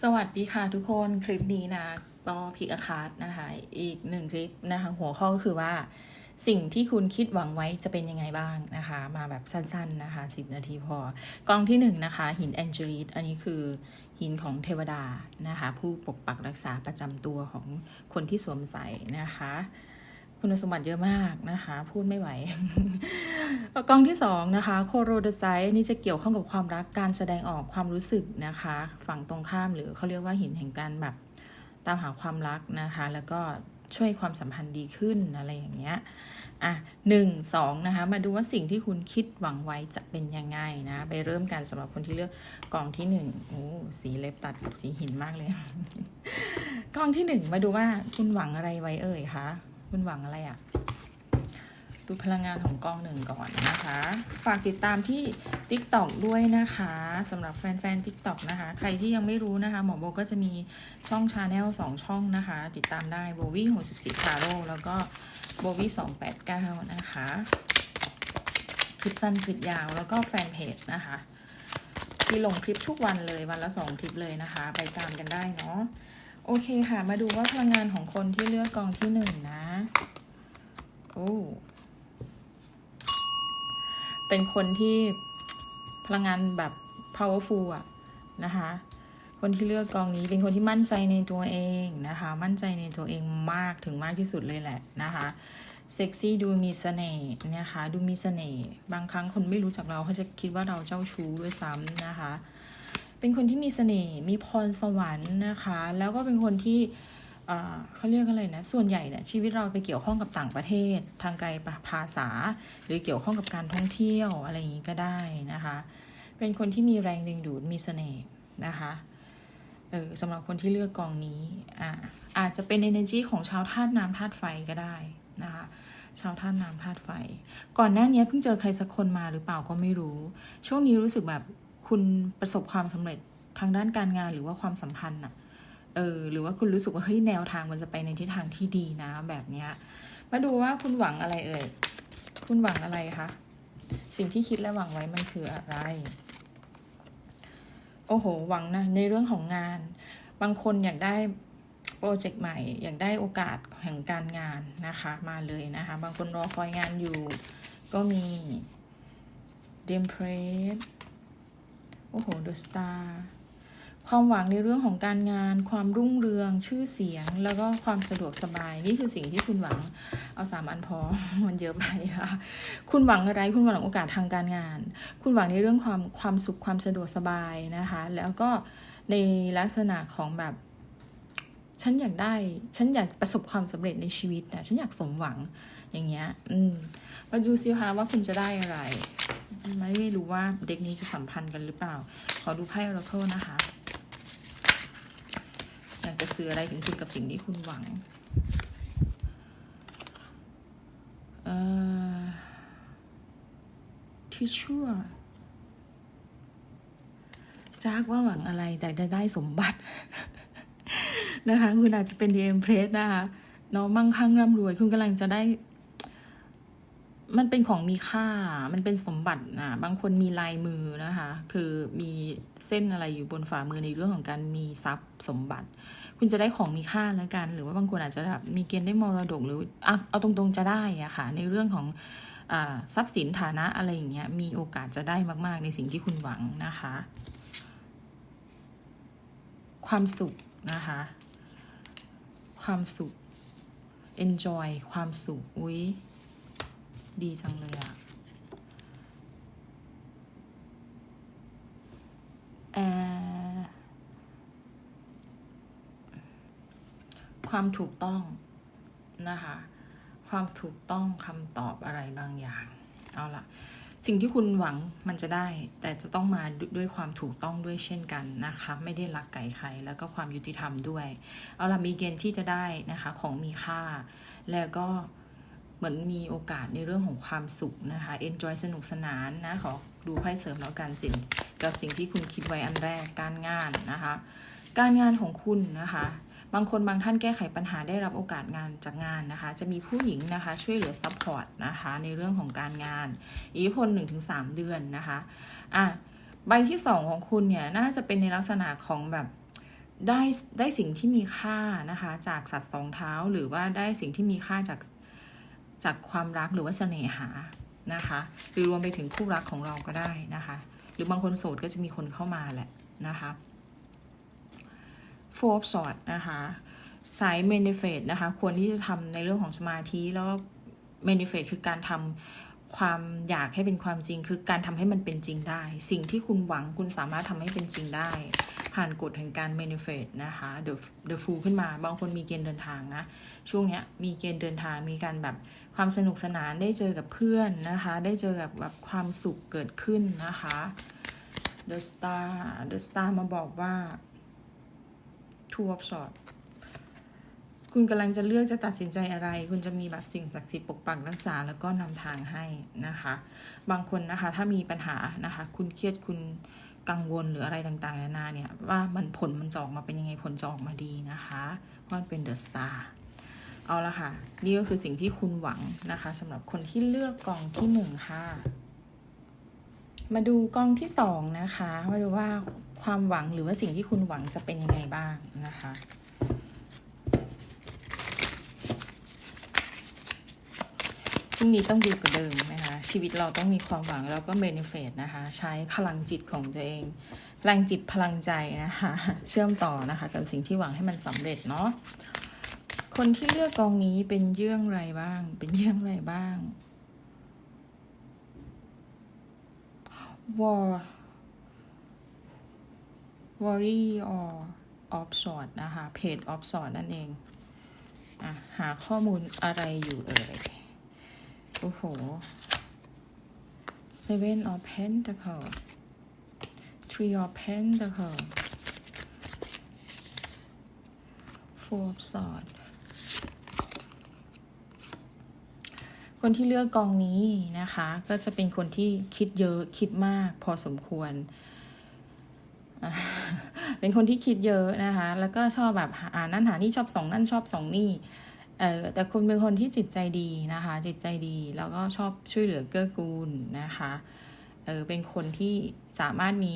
สวัสดีค่ะทุกคนคลิปนี้นะก็พิกอาคาร์ดนะคะอีกหนึ่งคลิปนะคะหัวข้อก็คือว่า สิ่งที่คุณคิดหวังไว้จะเป็นยังไงบ้างนะคะ มาแบบสั้นๆนะคะ 10 นาทีพอกองที่1นนะคะหินแองเจลิสอันนี้คือหินของเทวดานะคะ ผู้ปกปักรักษาประจำตัวของคนที่สวมใส่นะคะ คุณสมบัติเยอะมากนะคะ พูดไม่ไหว กองที่สองนะคะโคโรเดไซนี่จะเกี่ยวข้องกับความรักการแสดงออกความรู้สึกนะคะ ฝั่งตรงข้ามหรือเขาเรียกว่าหินแห่งการแบบตามหาความรักนะคะ แล้วก็ช่วยความสัมพันธ์ดีขึ้นอะไรอย่างเงี้ย อะหนึ่งสองนะคะ มาดูว่าสิ่งที่คุณคิดหวังไว้จะเป็นยังไงนะ ไปเริ่มกันสำหรับคนที่เลือกกองที่หนึ่งโอ้สีเล็บตัดกับสีหินมากเลย กองที่หนึ่งมาดูว่าคุณหวังอะไรไว้เอ่ยคะ คุณหวังอะไรอะ่ะดูพลังงานของกองหนึ่งก่อนนะคะ ฝากติดตามที่ TikTok ด้วยนะคะสำหรับแฟนๆ TikTok นะคะ ใครที่ยังไม่รู้นะคะ หมอโบก็จะมีช่องชาแนลสองช่องนะคะ ติดตามได้โบวี่หกสิบสี่คาโรแล้วก็โบวี่สองแปดเก้านะคะคลิปสั้นคลิปยาวแล้วก็แฟนเพจนะคะ ที่ลงคลิปทุกวันเลยวันละสองคลิปเลยนะคะ ไปตามกันได้เนาะ โอเคค่ะ มาดูว่าพลังงานของคนที่เลือกกองที่หนึ่งนะ โอ้ เป็นคนที่พลังงานแบบ powerful อะนะคะ คนที่เลือกกองนี้เป็นคนที่มั่นใจในตัวเองนะคะ มั่นใจในตัวเองมากถึงมากที่สุดเลยแหละนะคะเซ็กซี่ดูมีเสน่ห์นะคะ ดูมีเสน่ห์บางครั้งคนไม่รู้จักเราเขาจะคิดว่าเราเจ้าชู้ด้วยซ้ำนะคะ เป็นคนที่มีเสน่ห์มีพรสวรรค์นะคะ แล้วก็เป็นคนที่เขาเรียกอะไรนะ ส่วนใหญ่เนี่ยชีวิตเราไปเกี่ยวข้องกับต่างประเทศ ทางไกลภาษา หรือเกี่ยวข้องกับการท่องเที่ยวอะไรอย่างนี้ก็ได้นะคะ เป็นคนที่มีแรงดึงดูดมีเสน่ห์นะคะเออสำหรับคนที่เลือกกองนี้อ่าอาจจะเป็น energy ของชาวธาตุน้ำธาตุไฟก็ได้นะคะชาวธาตุน้ำธาตุไฟ ก่อนหน้านี้เพิ่งเจอใครสักคนมาหรือเปล่าก็ไม่รู้ ช่วงนี้รู้สึกแบบ คุณประสบความสำเร็จทางด้านการงานหรือว่าความสัมพันธ์อะเออหรือว่าคุณรู้สึกว่าเฮ้ยแนวทางมันจะไปในทิศทางที่ดีนะแบบเนี้ยมาดูว่าคุณหวังอะไรเอ่ยคุณหวังอะไรคะสิ่งที่คิดและหวังไว้มันคืออะไร โอ้โห หวังนะในเรื่องของงาน บางคนอยากได้โปรเจกต์ใหม่ อยากได้โอกาสแห่งการงานนะคะ มาเลยนะคะ บางคนรอคอยงานอยู่ ก็มีเดมเพรส โอ้โหเดอะสตาร์ความหวังในเรื่องของการงาน ความรุ่งเรืองชื่อเสียง แล้วก็ความสะดวกสบาย นี่คือสิ่งที่คุณหวัง เอาสามอันพอมันเยอะไปนะคะคุณหวังอะไรคุณหวังโอกาสทางการงาน คุณหวังในเรื่องความความสุขความสะดวกสบายนะคะ แล้วก็ในลักษณะของแบบ ฉันอยากได้ ฉันอยากประสบความสำเร็จในชีวิตนะฉันอยากสมหวังอย่างเงี้ย อืมมาดูซิคะว่าคุณจะได้อะไร ไม่ไม่รู้ว่าเด็กนี้จะสัมพันธ์กันหรือเปล่า ขอดูไพ่ออร์เคิลนะคะ อยากจะซื้ออะไรถึงคุณกับสิ่งที่คุณหวังเอ่อที่ชั่วจากว่าหวังอะไรแต่จะได้สมบัติ นะคะ คุณอาจจะเป็นดีเอ็มเพลสนะคะน้องมั่งคั่งร่ำรวย คุณกำลังจะได้ มันเป็นของมีค่า มันเป็นสมบัตินะบางคนมีลายมือนะคะ คือมีเส้นอะไรอยู่บนฝ่ามือในเรื่องของการมีทรัพย์สมบัติ คุณจะได้ของมีค่าแล้วกัน หรือว่าบางคนอาจจะแบบมีเกณฑ์ได้มรดกหรืออเอาตรงๆจะได้อะค่ะ ในเรื่องของทรัพย์สินฐานะอะไรอย่างเงี้ย มีโอกาสจะได้มากๆ ในสิ่งที่คุณหวังนะคะ ความสุขนะคะ ความสุข enjoy ความสุข อุ้ย ดีจังเลยอะแอร์ความถูกต้องนะคะ ความถูกต้องคำตอบอะไรบางอย่าง เอาละสิ่งที่คุณหวังมันจะได้ แต่จะต้องมาด้วยความถูกต้องด้วยเช่นกันนะคะ ไม่ได้ลักไก่ใครแล้วก็ความยุติธรรมด้วย เอาละมีเกณฑ์ที่จะได้นะคะของมีค่า แล้วก็ เหมือนมีโอกาสในเรื่องของความสุขนะคะ enjoy สนุกสนานนะ ขอดูไพ่เสริมแล้วกันสิ่งกับสิ่งที่คุณคิดไว้อันแรกการงานนะคะ การงานของคุณนะคะ บางคนบางท่านแก้ไขปัญหาได้รับโอกาสงานจากงานนะคะ จะมีผู้หญิงนะคะช่วยเหลือซัพพอร์ตนะคะในเรื่องของการงาน อิทธิพล 1-3 เดือนนะคะอะใบที่ 2 ของคุณเนี่ยน่าจะเป็นในลักษณะของแบบได้ได้สิ่งที่มีค่านะคะจากสัตว์สองเท้าหรือว่าได้สิ่งที่มีค่าจาก จากความรักหรือว่าเสน่หานะคะ หรือรวมไปถึงคู่รักของเราก็ได้นะคะ หรือบางคนโสดก็จะมีคนเข้ามาแหละนะคะ Four of Swords นะคะสาย manifest นะคะ ควรที่จะทำในเรื่องของสมาธิแล้ว manifest คือการทำ ความอยากให้เป็นความจริงคือการทำให้มันเป็นจริงได้ สิ่งที่คุณหวังคุณสามารถทำให้เป็นจริงได้ ผ่านกฎแห่งการ manifest นะคะ the the fool ขึ้นมาบางคนมีเกณฑ์เดินทางนะ ช่วงเนี้ยมีเกณฑ์เดินทางมีการแบบความสนุกสนานได้เจอกับเพื่อนนะคะ ได้เจอกับแบบความสุขเกิดขึ้นนะคะ the star the star มาบอกว่า two of swords คุณกำลังจะเลือกจะตัดสินใจอะไร คุณจะมีแบบสิ่งศักดิ์สิทธิ์ปกปักรักษาแล้วก็นำทางให้นะคะ บางคนนะคะถ้ามีปัญหานะคะ คุณเครียดคุณกังวลหรืออะไรต่างๆนานาเนี่ยว่ามันผลมันจะออกมาเป็นยังไงผลจะออกมาดีนะคะเพราะมันเป็นเดอะสตาร์เอาละค่ะ นี่ก็คือสิ่งที่คุณหวังนะคะสำหรับคนที่เลือกกองที่หนึ่งค่ะ มาดูกองที่สองนะคะ มาดูว่าความหวังหรือว่าสิ่งที่คุณหวังจะเป็นยังไงบ้างนะคะ พรุ่งนี้ต้องดีกว่าเดิมนะคะ ชีวิตเราต้องมีความหวังแล้วก็เบนเฟตนะคะ ใช้พลังจิตของตัวเอง พลังจิตพลังใจนะคะ เชื่อมต่อนะคะ กับสิ่งที่หวังให้มันสำเร็จเนาะ คนที่เลือกกองนี้เป็นเยื่องไรบ้าง เป็นเยื่องไรบ้าง war worry or of sort นะคะ page of sort นั่นเองอะหาข้อมูลอะไรอยู่เอ่ย โอ้โห seven of pentacle three of pentacle four of swords คนที่เลือกกองนี้นะคะ ก็จะเป็นคนที่คิดเยอะคิดมากพอสมควร เป็นคนที่คิดเยอะนะคะ แล้วก็ชอบแบบหานั่นหานี่ชอบสองนั่นชอบสองนี่ เออแต่คุณเป็นคนที่จิตใจดีนะคะ จิตใจดีแล้วก็ชอบช่วยเหลือเกื้อกูลนะคะเออเป็นคนที่สามารถมี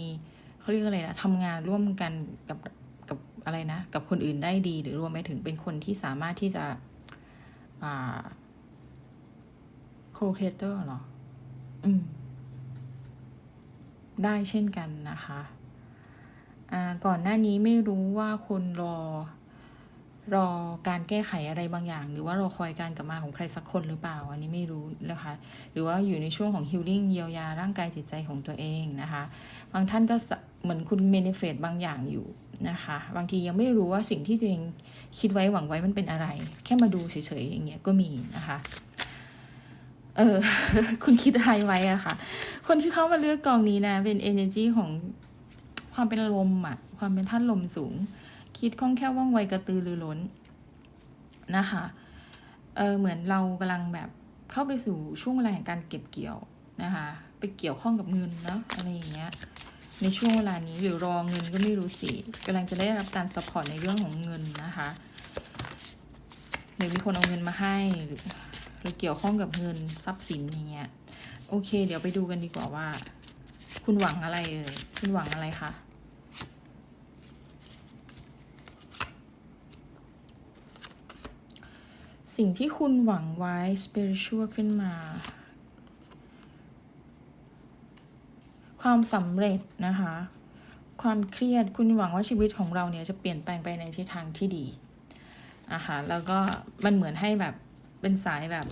เขาเรียกอะไรนะทำงานร่วมกันกับกับอะไรนะ กับคนอื่นได้ดี หรือรวมไปถึงเป็นคนที่สามารถที่จะอ่าโครเคเตอร์เหรอ อืม ได้เช่นกันนะคะ อ่า ก่อนหน้านี้ไม่รู้ว่าคนรอ รอการแก้ไขอะไรบางอย่าง หรือว่ารอคอยการกลับมาของใครสักคนหรือเปล่า อันนี้ไม่รู้นะคะหรือว่าอยู่ในช่วงของฮิลลิ่งเยียวยาร่างกายจิตใจของตัวเองนะคะบางท่านก็เหมือนคุณเมนิเฟตบางอย่างอยู่นะคะบางทียังไม่รู้ว่าสิ่งที่ตัวเองคิดไว้หวังไว้มันเป็นอะไร แค่มาดูเฉยๆอย่างเงี้ยก็มีนะคะเออคุณคิดอะไรไว้อะค่ะ คนที่เข้ามาเลือกกองนี้นะ เป็น energy ของความเป็นลมอะความเป็นท่านลมสูง คิดคล่องแคล่วว่องไวกระตือรือร้นนะคะเออเหมือนเรากำลังแบบเข้าไปสู่ช่วงเวลาแห่งการเก็บเกี่ยวนะคะไปเกี่ยวข้องกับเงินเนาะอะไรอย่างเงี้ยในช่วงเวลานี้หรือรอเงินก็ไม่รู้สิกำลังจะได้รับการสปอร์ตในเรื่องของเงินนะคะหรือมีคนเอาเงินมาให้หรือหรือเกี่ยวข้องกับเงินทรัพย์สินอย่างเงี้ยโอเค เดี๋ยวไปดูกันดีกว่าว่า คุณหวังอะไรเอ่ยคุณหวังอะไรคะ สิ่งที่คุณหวังไว้ spiritual ขึ้นมา ความสำเร็จนะคะ ความเครียดคุณหวังว่าชีวิตของเราเนี่ยจะเปลี่ยนแปลงไปในทิศทางที่ดีอะค่ะแล้วก็มันเหมือนให้แบบเป็นสายแบบ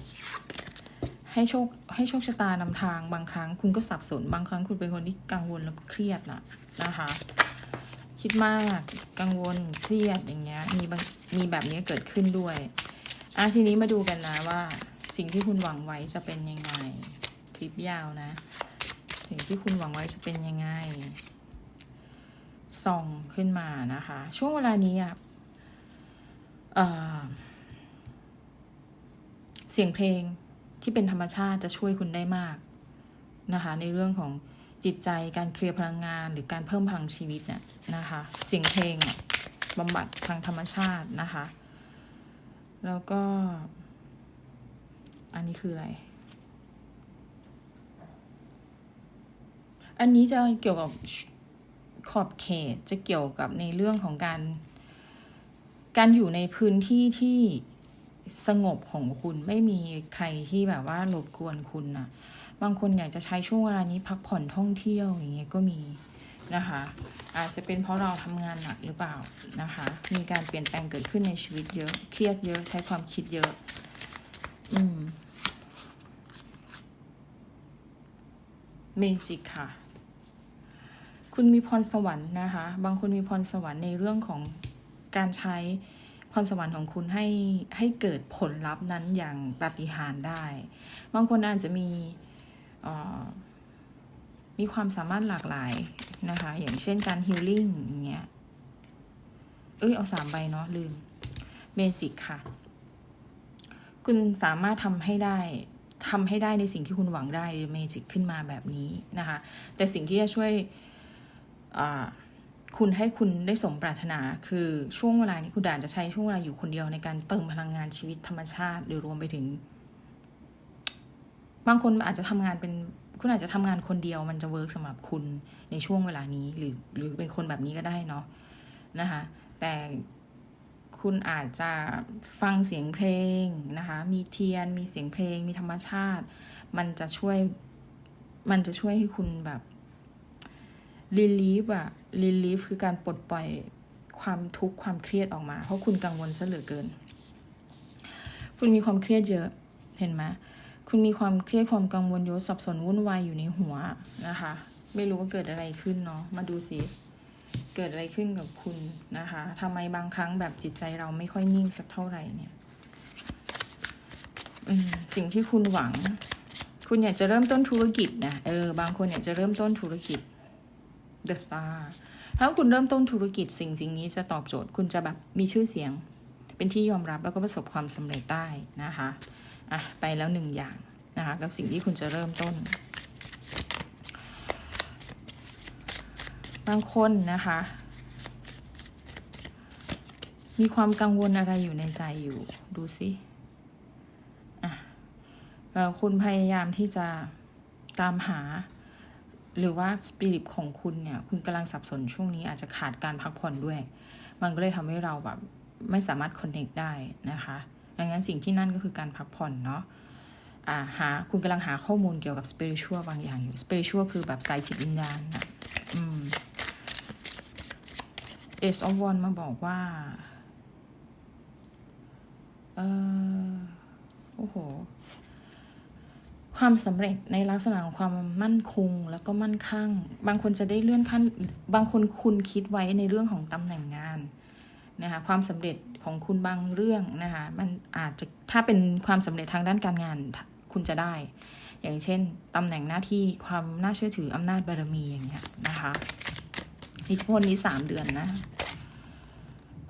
ให้โชคให้โชคชะตานำทางบางครั้ง คุณก็สับสนบางครั้งคุณเป็นคนที่กังวลแล้วก็เครียดนะนะคะคิดมากกังวลเครียดอย่างเงี้ยมีมีแบบนี้เกิดขึ้นด้วย อะทีนี้มาดูกันนะว่า สิ่งที่คุณหวังไว้จะเป็นยังไง คลิปยาวนะ สิ่งที่คุณหวังไว้จะเป็นยังไงส่องขึ้นมานะคะ ช่วงเวลานี้อะเออเสียงเพลงที่เป็นธรรมชาติจะช่วยคุณได้มากนะคะ ในเรื่องของจิตใจการเคลียร์พลังงาน หรือการเพิ่มพลังชีวิตเนี่ยนะคะ เสียงเพลงบำบัดทางธรรมชาตินะคะ แล้วก็ อันนี้คืออะไร อันนี้จะเกี่ยวกับขอบเขตจะเกี่ยวกับในเรื่องของการ การอยู่ในพื้นที่ที่สงบของคุณไม่มีใครที่แบบว่ารบกวนคุณนะบางคนอยากจะใช้ช่วงเวลานี้พักผ่อนท่องเที่ยวอย่างเงี้ยก็มี นะคะ อาจจะเป็นเพราะเราทำงานหนักหรือเปล่านะคะ มีการเปลี่ยนแปลงเกิดขึ้นในชีวิตเยอะ เครียดเยอะ ใช้ความคิดเยอะ อืมเมจิกค่ะ คุณมีพรสวรรค์นะคะ บางคนมีพรสวรรค์ในเรื่องของการใช้พรสวรรค์ของคุณให้ให้เกิดผลลัพธ์นั้นอย่างปาฏิหาริย์ได้ บางคนอาจจะมีออ มีความสามารถหลากหลายนะคะ อย่างเช่นการฮิลลิ่งอย่างเงี้ย เอ้ย เอาสามใบเนาะลืมเมจิกค่ะ คุณสามารถทำให้ได้ทำให้ได้ในสิ่งที่คุณหวังได้เมจิกขึ้นมาแบบนี้นะคะ แต่สิ่งที่จะช่วยคุณให้คุณได้สมปรารถนา คือช่วงเวลานี้คุณอาจจะใช้ช่วงเวลาอยู่คนเดียวในการเติมพลังงานชีวิตธรรมชาติ หรือรวมไปถึง บางคนอาจจะทำงานเป็น คุณอาจจะทำงานคนเดียวมันจะเวิร์กสำหรับคุณในช่วงเวลานี้หรือหรือเป็นคนแบบนี้ก็ได้เนาะนะคะแต่คุณอาจจะฟังเสียงเพลงนะคะมีเทียนมีเสียงเพลง มีธรรมชาติ มันจะช่วย มันจะช่วยให้คุณแบบรีลีฟอะรีลีฟคือการปลดปล่อยความทุกข์ความเครียดออกมา เพราะคุณกังวลซะเหลือเกิน คุณมีความเครียดเยอะเห็นไหม คุณมีความเครียดความกังวลเยอะสับสนวุ่นวายอยู่ในหัวนะคะ ไม่รู้ว่าเกิดอะไรขึ้นเนาะมาดูสิเกิดอะไรขึ้นกับคุณนะคะทำไมบางครั้งแบบจิตใจเราไม่ค่อยนิ่งสักเท่าไหร่เนี่ยสิ่งที่คุณหวัง คุณอยากจะเริ่มต้นธุรกิจนะเออบางคนอยากจะเริ่มต้นธุรกิจ The Star ถ้าคุณเริ่มต้นธุรกิจสิ่งสิ่งนี้จะตอบโจทย์ คุณจะแบบมีชื่อเสียง เป็นที่ยอมรับแล้วก็ประสบความสำเร็จได้นะคะ อะไปแล้วหนึ่งอย่างนะคะกับสิ่งที่คุณจะเริ่มต้น บางคนนะคะ มีความกังวลอะไรอยู่ในใจอยู่ดูสิอะคุณพยายามที่จะตามหาหรือว่าสปิริตของคุณเนี่ย คุณกำลังสับสนช่วงนี้อาจจะขาดการพักผ่อนด้วย มันก็เลยทำให้เราแบบไม่สามารถคอนเน c t ได้นะคะ ดังนั้นสิ่งที่นั่นก็คือการพักผ่อนเนาะหาคุณกำลังหาข้อมูลเกี่ยวกับสเปริชัวบางอย่างอยู่สเปริชัวคือแบบสายจิตวิญญาณนะอืม Ace of Wands มาบอกว่า เออโอ้โห ความสำเร็จในลักษณะของความมั่นคงแล้วก็มั่นคงบางคนจะได้เลื่อนขั้น บางคนคุณคิดไว้ในเรื่องของตำแหน่งงานนะคะความสำเร็จของคุณบางเรื่องนะคะมันอาจจะถ้าเป็นความสำเร็จทางด้านการงานคุณจะได้ อย่างเช่นตำแหน่งหน้าที่ความน่าเชื่อถืออำนาจบารมีอย่างเงี้ยนะคะอิทธิพลนี้สามเดือนนะ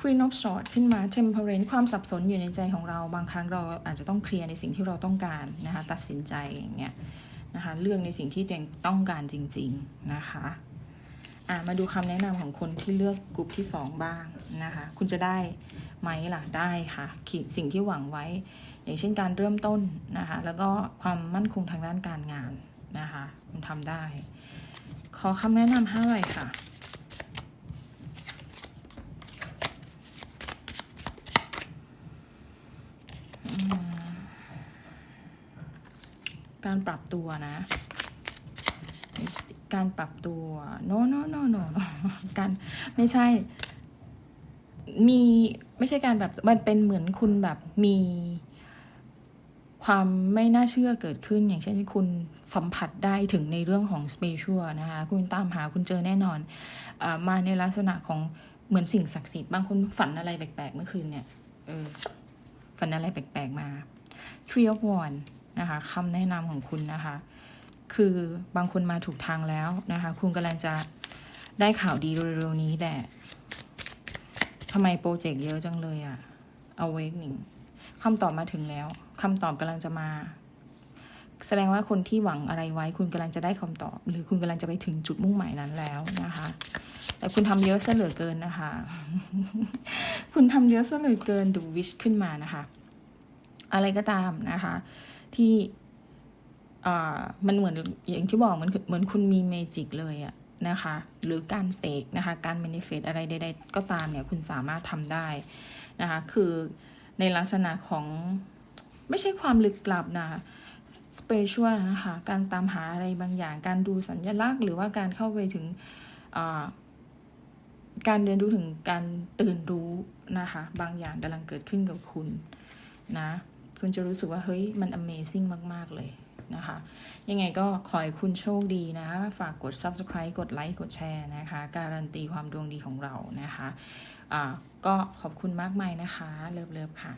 Queen of Swords ขึ้นมา Temperance ความสับสนอยู่ในใจของเราบางครั้งเราอาจจะต้องเคลียร์ในสิ่งที่เราต้องการนะคะ ตัดสินใจอย่างเงี้ยนะคะ เรื่องในสิ่งที่ตัวเองต้องการจริง ๆ นะคะ อะมาดูคำแนะนำของคนที่เลือกกลุ่มที่สองบ้างนะคะ คุณจะได้ไหมล่ะได้ค่ะขีดสิ่งที่หวังไว้ อย่างเช่นการเริ่มต้นนะคะ แล้วก็ความมั่นคงทางด้านการงานนะคะ คุณทำได้ ขอคำแนะนำห้าใบค่ะการปรับตัวนะ การปรับตัว no no no no การไม่ใช่ มีไม่ใช่การแบบมันเป็นเหมือนคุณแบบมีความไม่น่าเชื่อเกิดขึ้น อย่างเช่นคุณสัมผัสได้ถึงในเรื่องของ spiritual นะคะคุณตามหาคุณเจอแน่นอนออมาในลักษณะของเหมือนสิ่งศักดิ์สิทธิ์บางคนฝันอะไรแปลกๆเมื่อคืนเนี่ยเออฝันอะไรแปลกๆมา Tree of Wands นะคะคำแนะนำของคุณนะคะ คือบางคนมาถูกทางแล้วนะคะ คุณกำลังจะได้ข่าวดีเร็วๆนี้แต่ทำไมโปรเจกต์เยอะจังเลยอะ Awakening คำตอบมาถึงแล้วคำตอบกำลังจะมา แสดงว่าคนที่หวังอะไรไว้ คุณกำลังจะได้คำตอบ หรือคุณกำลังจะไปถึงจุดมุ่งหมายนั้นแล้วนะคะ แต่คุณทำเยอะซะเหลือเกินนะคะ คุณทำเยอะซะเหลือเกินดูวิชขึ้นมานะคะ อะไรก็ตามนะคะ ที่ มันเหมือนอย่างที่บอกมันเหมือนคุณมีเมจิกเลยอะนะคะ หรือการเสกนะคะ การ manifest อะไรใดๆก็ตามเนี่ยคุณสามารถทำได้นะคะ คือในลักษณะของไม่ใช่ความลึกลับนะ spiritual นะคะ การตามหาอะไรบางอย่าง การดูสัญลักษณ์ หรือว่าการเข้าไปถึงการเรียนรู้ถึงการตื่นรู้นะคะ บางอย่างกำลังเกิดขึ้นกับคุณนะ คุณจะรู้สึกว่าเฮ้ยมัน amazing มาก ๆ เลย นะคะ ยังไงก็ขอให้คุณโชคดีนะ ฝากกด subscribe กดไลค์กดแชร์นะคะ การันตีความดวงดีของเรานะคะะก็ขอบคุณมากมายนะคะ เลิฟเลิฟค่ะ